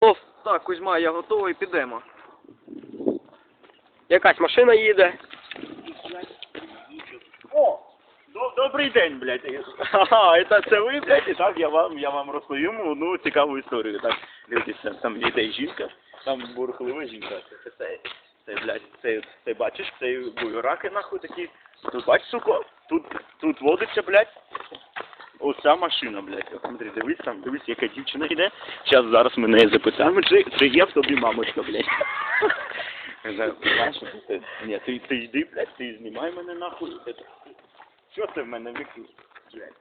О, так, Кузьма, я готовий, підемо. Якась машина їде. О! До- Добрий день, блядь. Ага, це, це ви, блядь, і так я вам, я вам розповім одну цікаву історію. Так, дивіться, там йде жінка, там бурхлива жінка. Це, це, це, блядь, це, це бачиш, це буйраки нахуй такі. Тут бач, суко, тут, тут водиться, блядь, оця машина, блядь. От Смотри, дивись там, дивись, яка дівчина йде. Зараз, зараз ми неї запитаємо, чи, чи є в тобі мамочка, блядь. Знаєш, ти- ти, ти йди, блядь, ти знімай мене нахуй. Що ти в мене вікні? Блядь.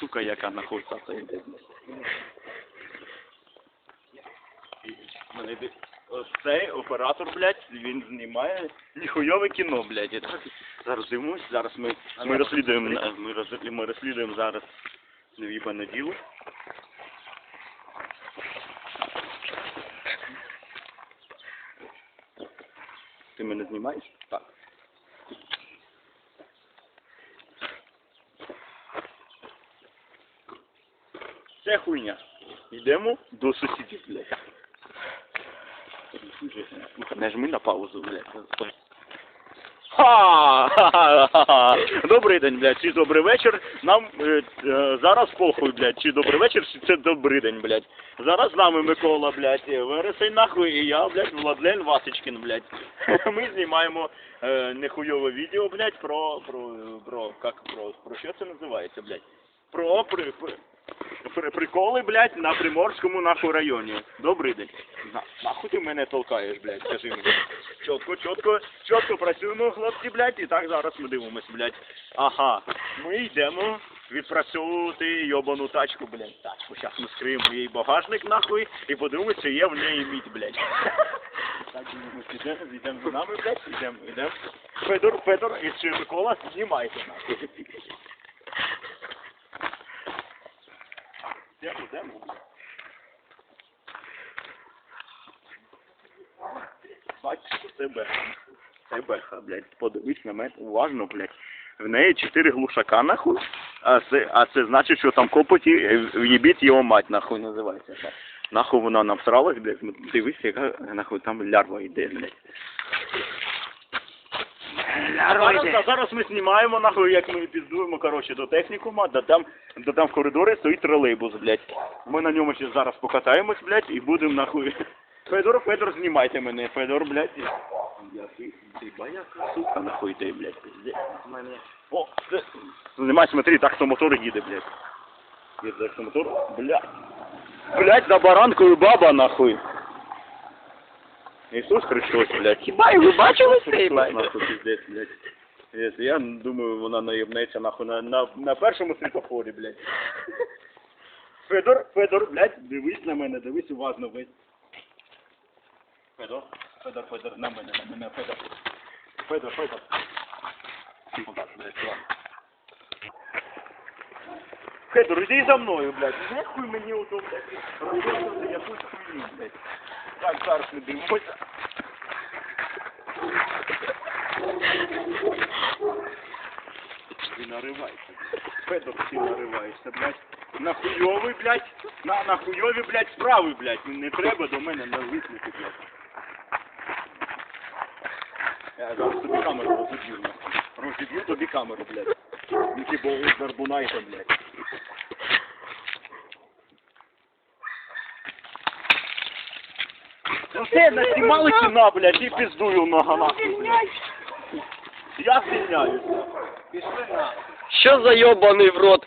Сука, яка нахуй та йде. Мене йде- Ось Цей оператор, блядь, він знімає ніхуйове кіно, блядь. Так, зараз дивимось, зараз ми, ми розслідуємо, ми, роз, ми розслідуємо зараз нев'їбане діло. Ти мене знімаєш? Так. Це хуйня. Йдемо до сусідів, блядь. Нажми на паузу, блядь. Ха! Добрий день, блядь, чи добрий вечір. Нам е, е, зараз похуй, блядь, чи добрий вечір, чи це добрий день, блядь. Зараз з нами Микола, блядь, Вересень нахуй, і я, блядь, Владлен Васечкін, блядь. Ми знімаємо е, нехуйове відео, блядь, про, про, про, как, про, про що це називається, блядь? Про, при, при, приколи, блядь, на Приморському нахуй районі. Добрий день. На, нахуй ти мене толкаєш, блядь, скажи мені. Чітко, чітко, чітко працюємо, хлопці, блядь, і так зараз ми дивимося, блядь. Ага, ми йдемо відпрацьовувати йобану тачку, блядь. Тачку, зараз ми скриємо її багажник, нахуй, і подивимося, чи є в неї мідь, блядь. Так, ми йдемо, за нами, блядь, йдемо, йдемо. Федор, Федор, і Микола, знімайте, нахуй. Йдемо, йдемо. Бачиш, це беха. Це беха, блядь. Подивись на мене уважно, блядь. В неї чотири глушака, нахуй. А це, а це значить, що там копоті в'єбіть його мать, нахуй називається. Нахуй вона нам всралась, блядь. Дивись, яка нахуй там лярва йде, блядь. Лярва Зараз, йде. а зараз ми знімаємо, нахуй, як ми піздуємо, коротше, до технікума, да там, да там в коридорі стоїть тролейбус, блядь. Ми на ньому ще зараз покатаємось, блядь, і будемо, нахуй. Федор, Федор, знімайте мене, Федор, блядь. Я ти, ти баяка, сука, нахуй ти, блядь. Мене. О, це, знімай, смотри, так то мотор їде, блядь. Їде так то мотор, блядь. Блядь, за баранкою баба, нахуй. Ісус Христос, блядь. Хіба і ви бачили це, Христос, нахуй, пиздець, блядь. Я думаю, вона наєбнеться нахуй на, на, на першому світофорі, блядь. Федор, Федор, блядь, дивись на мене, дивись уважно, блядь. Федор, Федор, Федор, на мене, на мене, Федор. Федор, Федор. Блядь. Федор, іди за мною, блядь. Нехуй мені ото, блядь, розказувати якусь хуйню, блядь. Так, зараз ми дивимося. Ти наривайся. Федор, ти нариваєшся, блядь. На хуйовий, блядь. На, хуйові, блядь, справи, блядь. Не треба до мене нависнути, блядь. Я зараз тобі камеру розіб'ю. Розіб'ю тобі камеру, блядь. Ну ти бо з Нарбунайта, блядь. Ну все, наснімали кіна, блядь, і піздую нога нахуй, блядь. Я звільняюся. Що за йобаний в рот